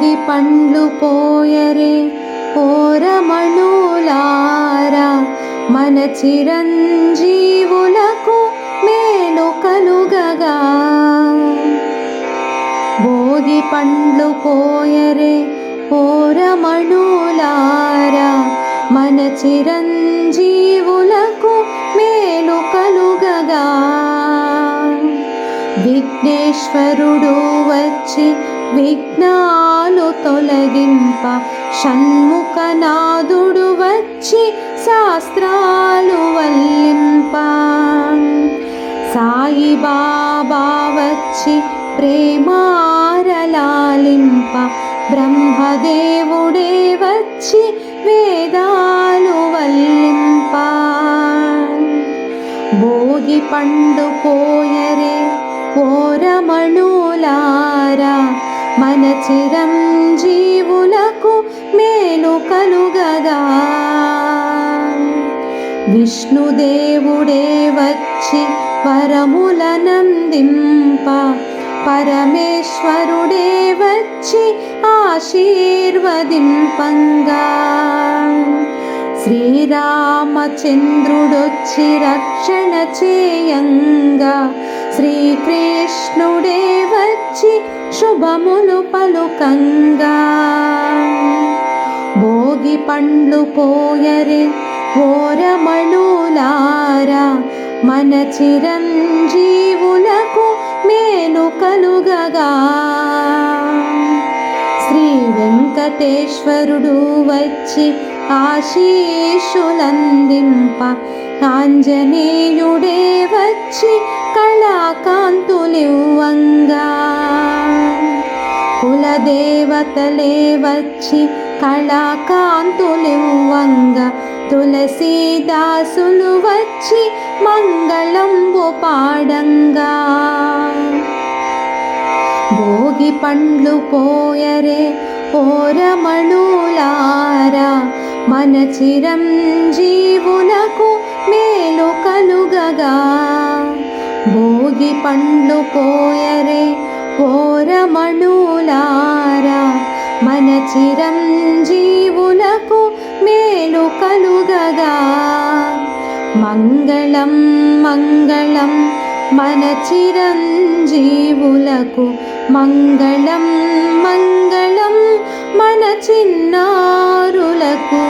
భోగి పండ్లు పోయరే పోరమణులారా మన చిరంజీవులకు మేలు కలుగగా. భోగి పండ్లు పోయరే పోరమణులారా మన చిరంజీవులకు మేలు కలుగగా. విఘ్నేశ్వరుడు వచ్చి విఘ్నాలు తొలగింప షణ్ముఖనాథుడు వచ్చి శాస్త్రాలు వల్లింప. సాయి బాబా వచ్చి ప్రేమారలాలింప బ్రహ్మదేవుడే వచ్చి వేదాలు వల్లింప. భోగి పండు పోయరే ఓరమణులారా మన చిరంజీవులకు మేలు కలుగగా విష్ణుదేవుడే వచ్చి వరములనందింప పరమేశ్వరుడే వచ్చి ఆశీర్వదింపంగా. శ్రీరామచంద్రుడొచ్చి రక్షణ చేయంగా. శ్రీకృష్ణుడే వచ్చి శుభములు పలుకంగా. భోగి పండ్లు పోయరే ఓరమణులారా మన చిరంజీవులకు మేలు కలుగగా. శ్రీ వెంకటేశ్వరుడు వచ్చి ఆశీషులందింప ఆంజనేయుడే కులదేవతలే వచ్చి కళాకాంతులివ్వంగా తులసీదాసులు వచ్చి మంగళంబు పాడంగా. భోగి పండ్లు పోయరే పోరమణులారా మన చిరంజీవునకు మేలు కలుగగా. భోగి పండ్లు పోయ చిరంజీవులకు మేలు కలుగగా. మంగళం మంగళం మన చిరంజీవులకు మంగళం మంగళం మన చిన్నారులకు.